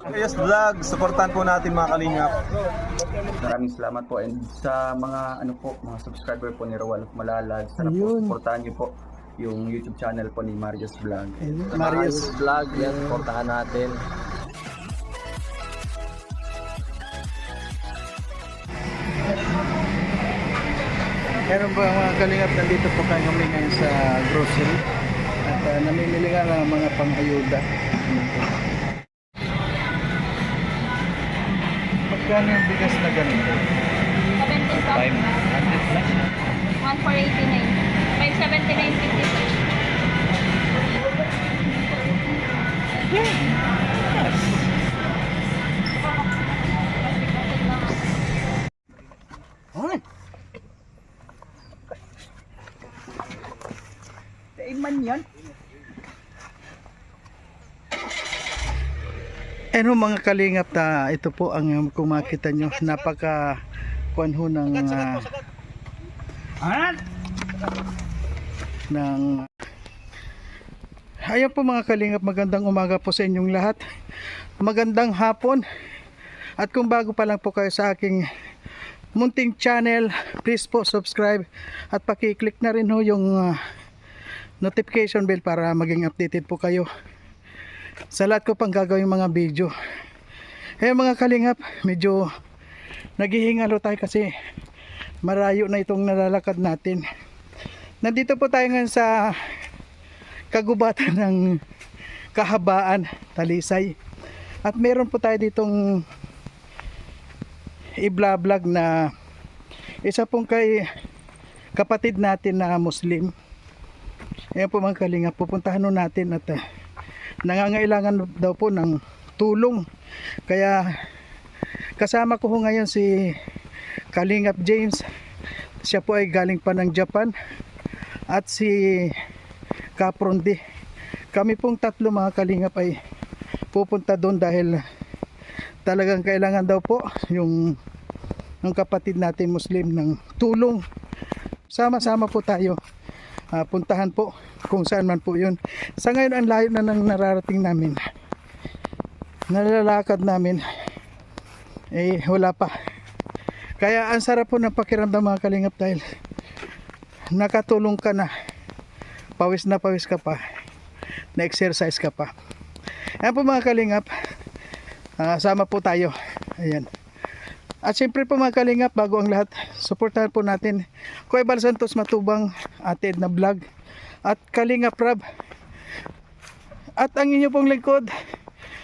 Yes Vlog, supportan po natin mga kalingap. Maraming salamat po and sa mga ano po, mga subscriber po ni Roel Malalag, sana po Ayun. supportahan niyo po yung YouTube channel po ni Marius Vlog. Marius. Vlog, yan, supportahan natin. Meron ba mga kalingap nandito po kayo kami ngayon sa grocery at uh, namimili nga ng mga pang-ayuda. Magkano yung bigas na ganito? 70 po. 500 plus. 1 for 89. 579.50. Ay! Kaiman yan. Ano mga kalingap na ito po ang um, kung makita nyo napaka kuan ho ng ah, ng Ayan po mga kalingap magandang umaga po sa inyong lahat. Magandang hapon. At kung bago pa lang po kayo sa aking munting channel please po subscribe at paki-click na rin ho yung ah, notification bell para maging updated po kayo sa lahat ko pang gagawin mga video. Eh mga kalingap medyo naghihingalo tayo kasi marayo na itong nalalakad natin. Nandito po tayo ngayon sa kagubatan ng kahabaan talisay. At meron po tayo ditong i-vlog na isa pong kay kapatid natin na Muslim. Ayan po mga kalinga, pupuntahan natin at uh, nangangailangan daw po ng tulong. Kaya kasama ko ho ngayon si Kalingap James. Siya po ay galing pa ng Japan at si Kaprondi. Kami pong tatlo mga kalingap ay pupunta doon dahil talagang kailangan daw po yung ng kapatid natin Muslim ng tulong. Sama-sama po tayo. Ah, puntahan po kung saan man po yun. Sa ngayon ang layo na nang nararating namin. Nalalakad namin. Eh wala pa. Kaya ang sarap po ng pakiramdam mga kalingap dahil nakatulong ka na. Pawis na pawis ka pa. Na-exercise ka pa. Ayan po mga kalingap. Ah, sama po tayo. Ayan. At siyempre po mga kalingap, bago ang lahat, suportahan po natin Kuya Bal Santos Matubang, ated na vlog. At Kalingap Rab. At ang inyo pong lingkod,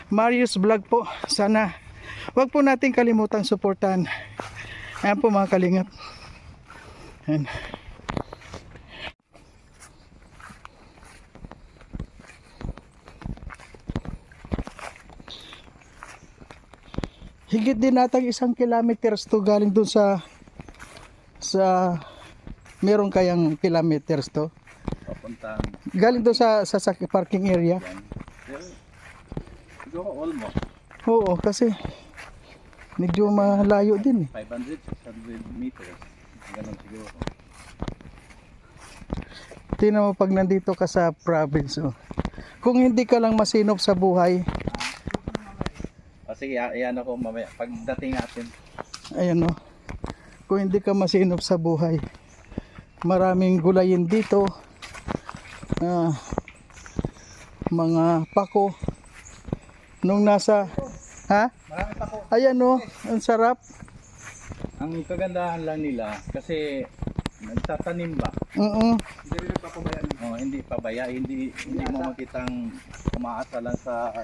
Marius Vlog po. Sana wag po natin kalimutang suportahan. Ayan po mga kalingap. Ayan. Higit din natang isang kilometers to galing dun sa sa meron kayang kilometers to Papuntang galing dun sa sa, sa parking area siguro almost oo kasi medyo malayo din eh 500 600 meters. Ganun siguro. Tingnan mo pag nandito ka sa province oh. kung hindi ka lang masinop sa buhay sige, ayan ako mamaya pagdating natin. ayan oh. kung hindi ka masinop sa buhay maraming gulayin dito Ah, mga pako nung nasa ha Marami pa ko. ayan oh ang sarap Ang kagandahan lang nila kasi nagtatanim ba? Oo. Hindi rin nagpapabaya. Oh, hindi pabaya, hindi hindi mo makitang umaasa lang sa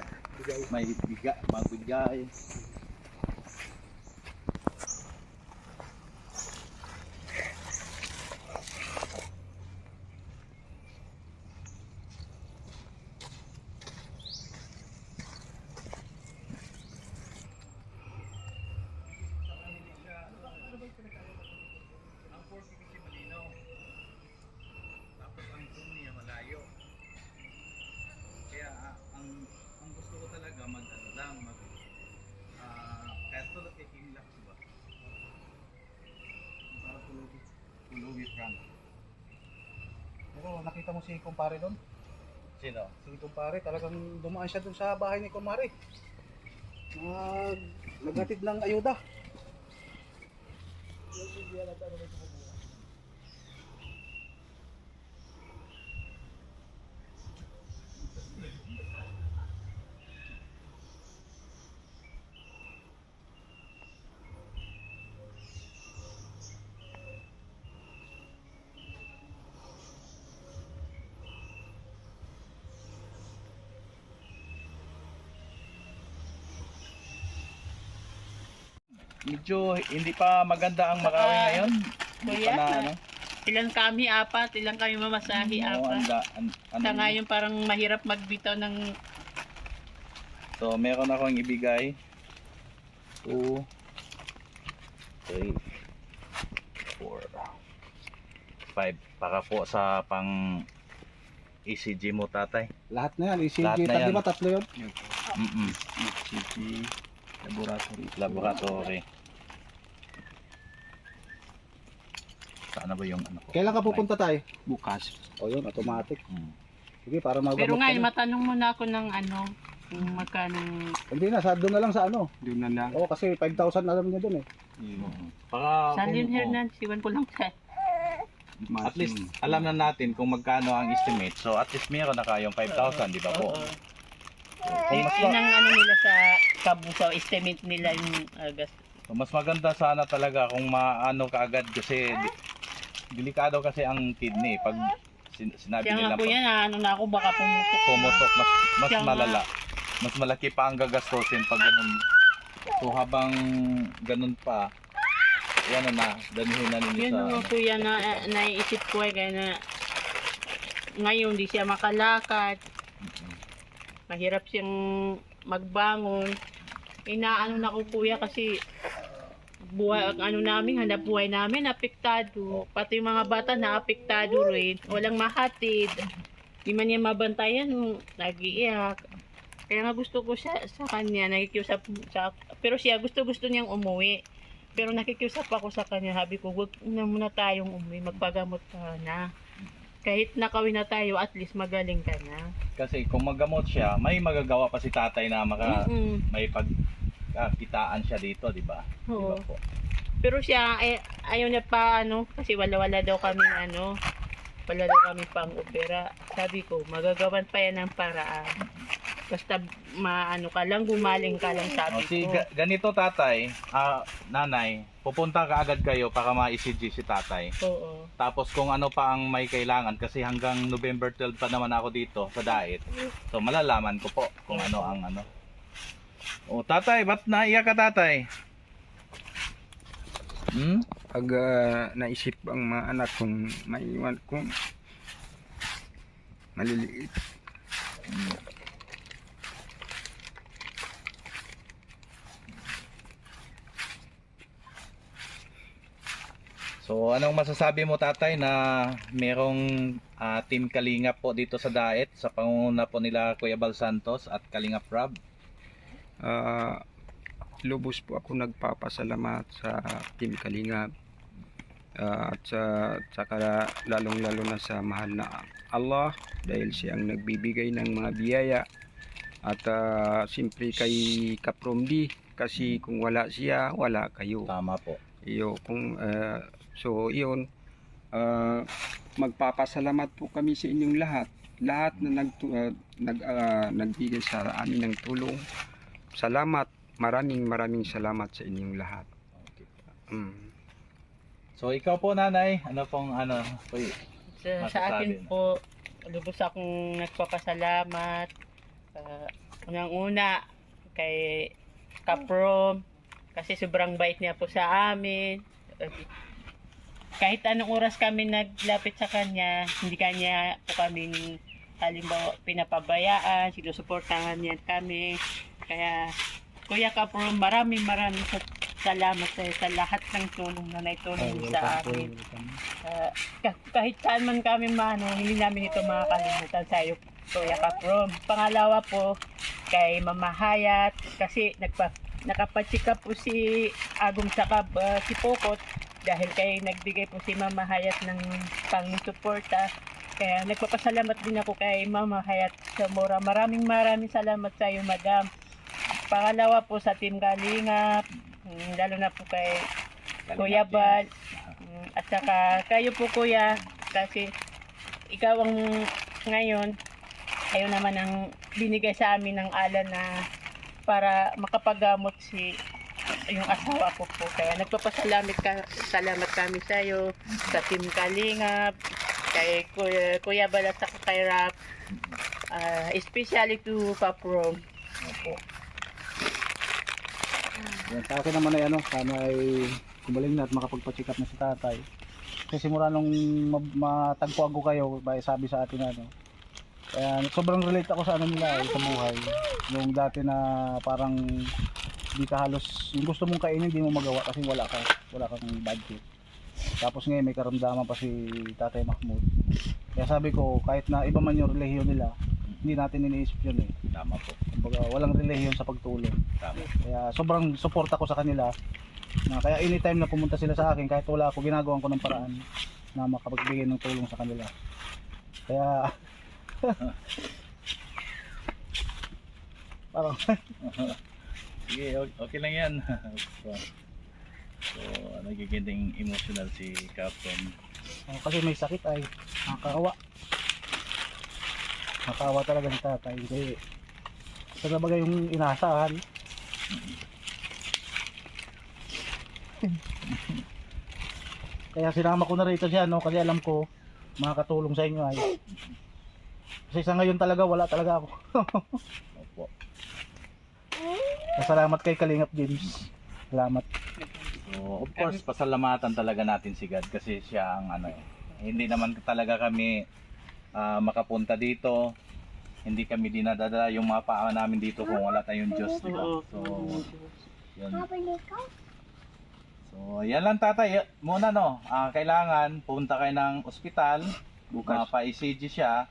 may biga, magbigay. Kaya ah, ang ang gusto ko talaga mag ano lang mag ah kahit tulad kay King Lax ba? Para tulugi Frank. Pero nakita mo si kumpare doon? Sino? Si kumpare talagang dumaan siya doon sa bahay ni kumpare. Nag, naghatid ng ayuda. Medyo hindi pa maganda ang Makawi ngayon. Hindi Kuya, pa na, ano? ilang kami, apat, ilang kami mamasahi, Oo, apat. anda, an, ano, Sa ngayon parang mahirap magbitaw ng So, meron akong ibigay. 2, 3, 4, 5. Para po sa pang ECG mo, tatay. Lahat na yan. ECG. Lahat na Tatlo yan. ba? Tatlo yun? Mm-mm. ECG, laboratory. Laboratory. Saan na ba yung ano ko? Kailan ka pupunta tayo? Bukas. O yun, automatic. Mm. Sige, para magamot Pero ka ngayon, na. matanong muna ako ng ano, kung magkano Hindi na, sa, doon na lang sa ano. Doon na lang. Oo, kasi 5,000 alam niya doon eh. Para sa kung- Lynn oh, Hernandez, iwan ko lang sa at least alam na natin kung magkano ang estimate. So at least meron na kayong 5,000, di ba po? Kung mas, Yun ang ano nila sa kabu sa estimate nila yung uh, gas. So, mas maganda sana talaga kung maano kaagad kasi di- delikado kasi ang kidney pag sin- sinabi nga nila po yan, ah, ano na ako, baka pumutok. pumutok mas mas Kaya nga. malala. Mas malaki pa ang gagastusin pag ganun. So habang ganun pa, yan na, danihin na ninyo Yun sa nga po yan na naiisip ko ay kaya na ngayon di siya makalakad. Mahirap siyang magbangon. Inaano na ko kuya kasi buhay ano namin, hanap buhay namin apektado. Pati yung mga bata na apektado rin. Walang mahatid. Di man niya mabantayan, nag-iiyak. Kaya nga gusto ko siya sa kanya, nakikiusap sa, pero siya gusto-gusto niyang umuwi. Pero nakikiusap ako sa kanya, habi ko, huwag na muna tayong umuwi, magpagamot ka na. Kahit nakawin na tayo, at least magaling ka na. kasi kung maggamot siya, may magagawa pa si tatay na maka Mm-mm. may pagkitaan siya dito, di ba? Di Oo. ba po? Pero siya, eh, ayaw niya pa, ano, kasi wala-wala daw kami, ano, wala daw kami pang opera. Sabi ko, magagawan pa yan ng paraan. Basta, maano ka lang, gumaling ka lang, O, sabi Oh, si ko. ga- ganito tatay, ah, nanay, pupunta ka agad kayo para ma-ECG si tatay. Oo. Tapos kung ano pa ang may kailangan kasi hanggang November 12 pa naman ako dito sa diet. So malalaman ko po kung ano ang ano. O tatay, ba't naiyak ka tatay? Hmm? pag ah, naisip ang mga anak kong maiwan kong maliliit So anong masasabi mo tatay na merong ah, team Kalingap po dito sa diet sa pangunguna po nila Kuya Bal Santos at Kalingap Rob? Ah, lubos po ako nagpapasalamat sa Team Kalingap Ah, at sa saka lalong lalo na sa mahal na Allah dahil siya ang nagbibigay ng mga biyaya at uh, simpre kay Kapromdi kasi kung wala siya wala kayo Tama po. iyo kung ah, so iyon ah, magpapasalamat po kami sa inyong lahat lahat na nag nag ah, nagbigay sa amin ng tulong salamat maraming maraming salamat sa inyong lahat Okay. mm. So ikaw po nanay, ano pong ano? Uy, Sa, sa akin na. po, lubos akong nagpapasalamat. Uh, Unang-una, kay Kaprom, kasi sobrang bait niya po sa amin. Uh, kahit anong oras kami naglapit sa kanya, hindi kanya po kami halimbawa pinapabayaan, sinusuportahan niya kami. Kaya, Kuya Kaprom, maraming maraming sa- salamat sa, sa lahat ng tulong na naitulong sa amin. Ah, ka- kahit saan man kami mano, hindi namin ito makakalimutan sa iyo, Kuya Kaprom. Pangalawa po, kay Mama Hayat, kasi nagpa, nakapachika po si Agong Sakab, ah, si Pokot, dahil kay nagbigay po si Mama Hayat ng pang-suporta. Kaya nagpapasalamat din ako kay Mama Hayat sa Mora. Maraming maraming salamat sa iyo, Madam. pangalawa po sa Team Kalingap, mm, lalo na po kay Kuya Bal, mm, at saka kayo po Kuya, kasi ikaw ang ngayon, kayo naman ang binigay sa amin ng alan na para makapagamot si yung asawa ko po. Kaya nagpapasalamat ka, salamat kami sa iyo, sa Team Kalingap, kay Kuya, Kuya Bal at saka kay Rap, ah, especially to Papro. Yan, sa akin naman ay ano, sana ay kumaling na at makapagpa-check up na si tatay. Kasi simula nung ma- matagpuan ko kayo, bay sabi sa atin ano. Kaya sobrang relate ako sa ano nila eh, sa buhay. Yung dati na parang di ka halos, yung gusto mong kainin, di mo magawa kasi wala ka, wala kang budget. Tapos ngayon may karamdaman pa si Tatay Mahmoud. Kaya sabi ko, kahit na iba man yung relihiyon nila, hindi natin iniisip yun eh. Tama po. Kumbaga, walang relihiyon sa pagtulong. Tama. Kaya sobrang support ako sa kanila. Na kaya anytime na pumunta sila sa akin, kahit wala ako, ginagawan ko ng paraan na makapagbigay ng tulong sa kanila. Kaya, parang, Sige, okay, okay lang yan. so, nagiging emotional si Captain. oh, kasi may sakit ay, nakakawa. Nakakawa talaga ni tatay. Kasi, sa bagay yung inasahan. Kaya sinama ko na rito siya, no? Kasi alam ko, makakatulong sa inyo ay. Kasi sa ngayon talaga, wala talaga ako. Opo. Salamat kay Kalingap James. Salamat. So, of course, pasalamatan talaga natin si God kasi siya ang ano eh. Hindi naman talaga kami ah, makapunta dito. Hindi kami dinadala yung mga paa namin dito kung wala tayong Diyos, di ba? So, yun. So, yan lang tatay. Muna no, ah, kailangan punta kayo ng ospital, Bukas. pa-ECG siya.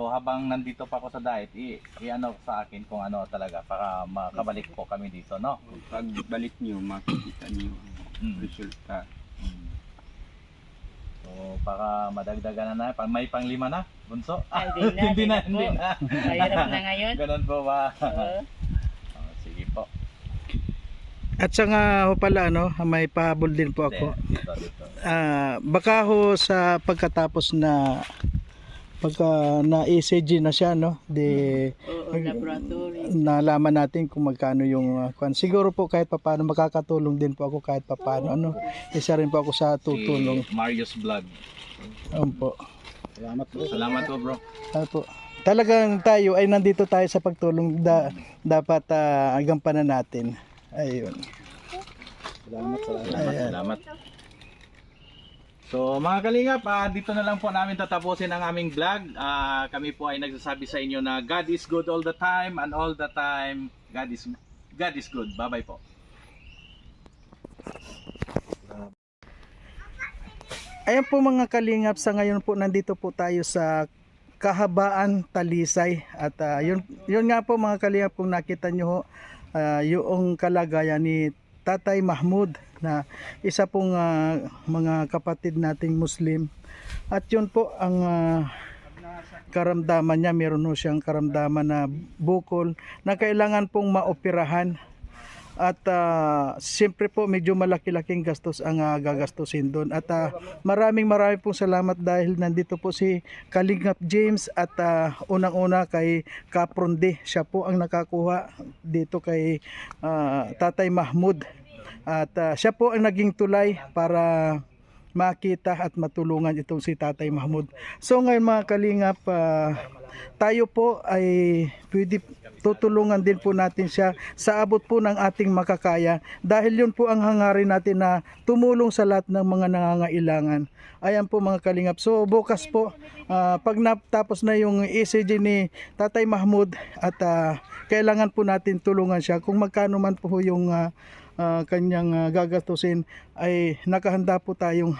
So habang nandito pa ako sa diet, i, i-ano sa akin kung ano talaga para makabalik po kami dito, no? Pagbalik nyo, makikita nyo ang Mm. resulta. Mm. So para madagdagan na na, pang may panglima na, bunso. Hindi na, hindi na, hindi na. Mahirap na ngayon. Ganun po ba? Oo. Oh, sige po. At saka ho pala ano, may pahabol din po ako. Dito, dito. Ah, baka ho sa pagkatapos na pagka na ECG na siya no, di Oo, laboratory. nalaman natin kung magkano yung uh, kwan. Siguro po kahit papaano makakatulong din po ako kahit papaano ano. Isa rin po ako sa tutulong. Si Marius Vlog. Ano po. Salamat po. Salamat po bro. Ano po. Talagang tayo ay nandito tayo sa pagtulong da, dapat uh, gampanan natin. Ayun. Salamat, salamat. Salamat, Ayan. salamat. So mga kalingap, ah, dito na lang po namin tatapusin ang aming vlog. Ah, kami po ay nagsasabi sa inyo na God is good all the time and all the time God is God is good. Bye-bye po. Ayan po mga kalingap, sa ngayon po nandito po tayo sa Kahabaan Talisay at ah, yun, yun nga po mga kalingap kung nakita nyo ho, ah, yung kalagayan ni Tatay Mahmud na isa pong ah, mga kapatid nating Muslim at yun po ang ah, karamdaman niya meron ho siyang karamdaman na bukol na kailangan pong maoperahan at ah, siyempre po medyo malaki-laking gastos ang ah, gagastusin doon. At ah, maraming maraming pong salamat dahil nandito po si Kalingap James at ah, unang-una kay Kapronde. Siya po ang nakakuha dito kay ah, Tatay Mahmud. At ah, siya po ang naging tulay para makita at matulungan itong si Tatay Mahmud. So ngayon mga Kalingap, ah, tayo po ay pwede tutulungan din po natin siya sa abot po ng ating makakaya dahil yun po ang hangarin natin na tumulong sa lahat ng mga nangangailangan. Ayan po mga kalingap. So bukas po ah, pag natapos na yung ECG ni Tatay Mahmud at ah, kailangan po natin tulungan siya kung magkano man po yung ah, ah, kanyang ah, gagastusin ay nakahanda po tayong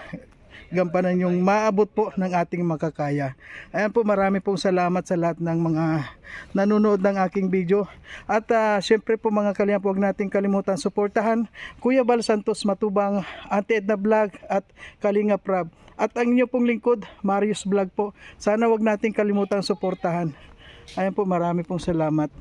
gampanan yung maabot po ng ating makakaya. Ayan po, marami pong salamat sa lahat ng mga nanonood ng aking video. At ah, syempre po mga kalingap, huwag natin kalimutan suportahan Kuya Bal Santos Matubang, Ate Edna Vlog at Kalinga Prab. At ang inyo pong lingkod, Marius Vlog po. Sana huwag natin kalimutan suportahan. Ayan po, marami pong salamat.